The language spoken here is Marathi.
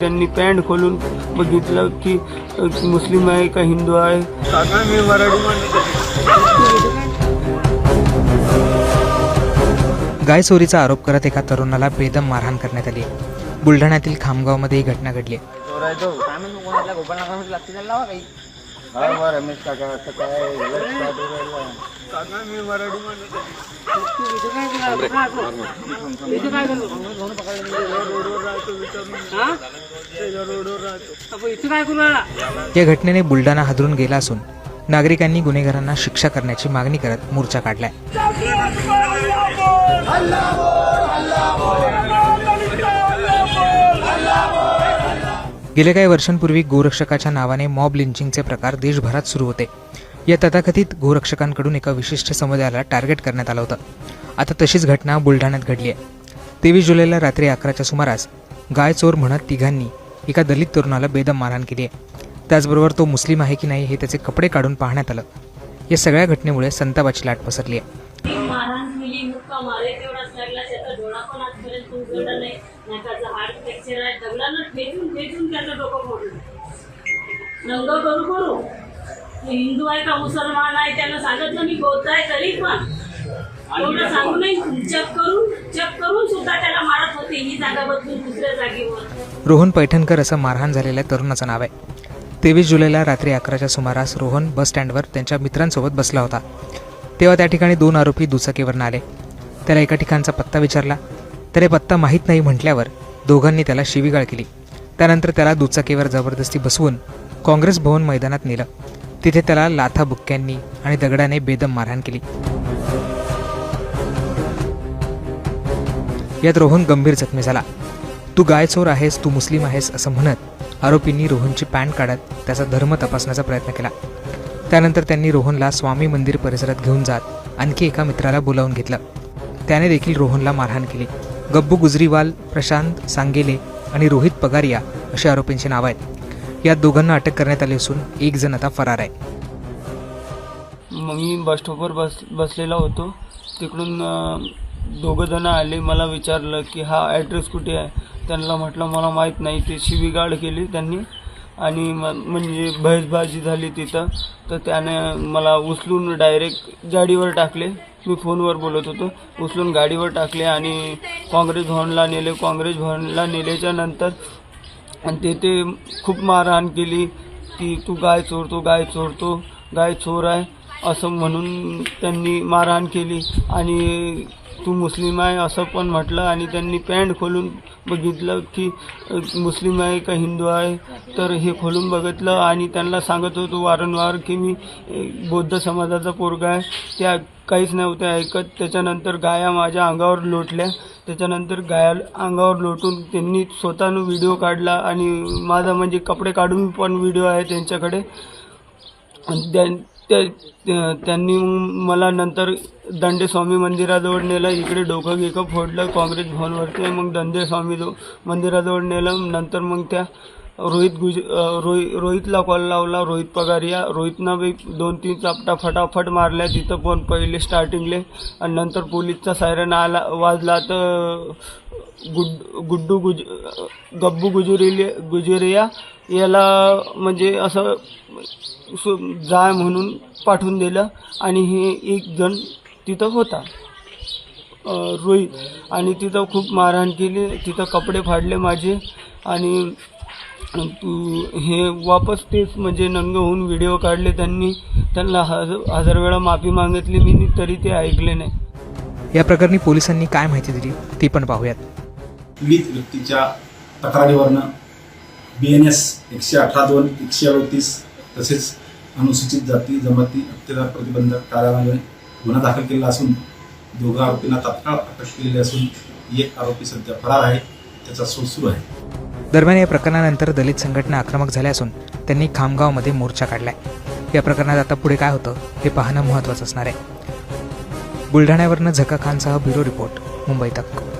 त्यांनी पॅन्ट खोलून बघितलं की मुस्लिम आहे का हिंदू आहे? मी गाय चोरीचा आरोप करत एका तरुणाला बेदम मारहाण करण्यात आली. बुलढाण्यातील खामगावमध्ये ही घटना घडली. काका मी मराठी या घटनेने बुलढाणा हादरून गेला असून नागरिकांनी गुन्हेगारांना शिक्षा करण्याची मागणी करत मोर्चा काढलाय. गेल्या काही वर्षांपूर्वी गोरक्षकाच्या नावाने मॉब लिंचिंगचे प्रकार देशभरात सुरू होते. या तथाकथित गोरक्षकांकडून एका विशिष्ट समुदायाला टार्गेट करण्यात आलं होतं. आता तशीच घटना बुलढाण्यात घडली आहे. तेवीस जुलैला रात्री अकराच्या सुमारास गाय चोर म्हणत तिघांनी एका दलित तरुणाला बेदम मारहाण केली आहे. त्याचबरोबर तो मुस्लिम आहे की नाही हे त्याचे कपडे काढून पाहण्यात आलं. या सगळ्या घटनेमुळे संतापाची लाट पसरली आहे. तेवढाच लागला त्याचा डोळा पण आजपर्यंत उघडला नाही. नाकाचं हाड फ्रॅक्चर आहे. दगडानं ठेचून ठेचून त्याचं डोकं फोडलं नंग करू करू. हिंदू आहे का मुसलमान आहे त्यानं सांगितलं मी बौद्ध आहे तरी पण. एवढं सांगू नाही जप करून जप करून सुद्धा त्याला मारत होते. ही जागा बदलून दुसऱ्या जागेवर. रोहन पैठणकर असं मारहाण झालेल्या तरुणाचं नाव आहे. तेवीस जुलैला रात्री अकराच्या सुमारास रोहन बस स्टँडवर त्यांच्या मित्रांसोबत बसला होता. तेव्हा त्या ठिकाणी दोन आरोपी दुचाकीवरनं आले. त्याला एका ठिकाणचा पत्ता विचारला. त्याने पत्ता माहीत नाही म्हटल्यावर दोघांनी त्याला शिवीगाळ केली. त्यानंतर त्याला दुचाकीवर जबरदस्ती बसवून काँग्रेस भवन मैदानात नेलं. तिथे त्याला लाथा बुक्क्यांनी आणि दगडाने बेदम मारहाण केली. यात रोहन गंभीर जखमी झाला. तू गायचोर आहेस तू मुस्लिम आहेस असं म्हणत आरोपींनी रोहनची पॅन्ट काढत त्याचा धर्म तपासण्याचा प्रयत्न केला. त्यानंतर त्यांनी रोहनला स्वामी मंदिर परिसरात घेऊन जात आणखी एका मित्राला बोलावून घेतलं. त्याने देखील रोहनला मारहाण केली. गब्बू गुजरीवाल प्रशांत सांगेले आणि रोहित पगारिया अशी आरोपींची नावं आहेत. या दोघांना अटक करण्यात आली असून एक जण आता फरार आहे. मग मी बस स्टॉपवर बस बसलेला होतो. तिकडून दोघं जण आले मला विचारलं की हा ॲड्रेस कुठे आहे? त्यांना म्हटलं मला माहीत नाही. ते शिवीगाळ केली त्यांनी. आणि म म्हणजे बहसबाजी झाली तिथं. तर त्याने मला उचलून डायरेक्ट गाडीवर टाकले. मी फोनवर बोलत होतो. उचलून गाडीवर टाकले आणि काँग्रेस भवनला नेले. काँग्रेस भवनला नेल्याच्या नंतर आणि तेथे खूप मारहाण केली की तू गाय चोरतो गाय चोरतो गाय चोर आहे असं म्हणून त्यांनी मारहाण केली. आणि तू मुस्लिम आहे असं पण म्हटलं आणि त्यांनी पॅन्ट खोलून बघितलं की मुस्लिम आहे का हिंदू आहे? तर हे खोलून बघितलं आणि त्यांना सांगत होतो वारंवार की मी बौद्ध समाजाचा पोरगा आहे. त्या काहीच नव्हत्या ऐकत. त्याच्यानंतर गाया माझ्या अंगावर लोटल्या. त्याच्यानंतर गाया अंगावर लोटून त्यांनी स्वतःनं व्हिडिओ काढला आणि माझा म्हणजे कपडे काढून पण व्हिडिओ आहे त्यांच्याकडे. आणि त्या- त्यांनी मला नंतर दंडे स्वामी मंदिराजवळ नेलं इकडे डोकं गिकं फोडलं काँग्रेस भवनवरती. मग दंडे स्वामी जो मंदिराजवळ नेलं नंतर मग त्या रोहित गुज रोहित रोहितला कॉल लावला रोहित पगारिया रोहितनं बी दोन तीन चापटा फटाफट मारल्या तिथं पण पहिले स्टार्टिंगले आणि नंतर पोलीसचा सायरन आला वाजला तर गुड गुड्डू गुज गब्बू गुजुरिले गुजुरिया याला म्हणजे असं सु- जाय म्हणून पाठवून दिलं आणि हे एक जण तिथं होता रोहित. आणि तिथं खूप मारहाण केली तिथं कपडे फाडले माझे आणि हे वापस तेच म्हणजे नंग होऊन व्हिडिओ काढले त्यांनी. त्यांना हज हजार वेळा माफी मागितली मी तरी ते ऐकले नाही. या प्रकरणी पोलिसांनी काय माहिती दिली ती पण पाहूयात. पीडित व्यक्तीच्या तक्रारीवरनं बी एन एस एकशे अठरा दोन एकशे अडतीस तसेच अनुसूचित जाती जमाती अत्याचार प्रतिबंधक कायद्याने गुन्हा दाखल केलेला असून दोघा आरोपींना तात्काळ अटक केलेली असून एक आरोपी सध्या फरार आहे त्याचा शोध सुरू आहे. दरम्यान या प्रकरणानंतर दलित संघटना आक्रमक झाल्या असून त्यांनी खामगावमध्ये मोर्चा काढलाय. या प्रकरणात आता पुढे काय होतं हे पाहणं महत्त्वाचं असणार आहे. बुलढाण्यावरनं झका खानसह ब्युरो रिपोर्ट मुंबई तक.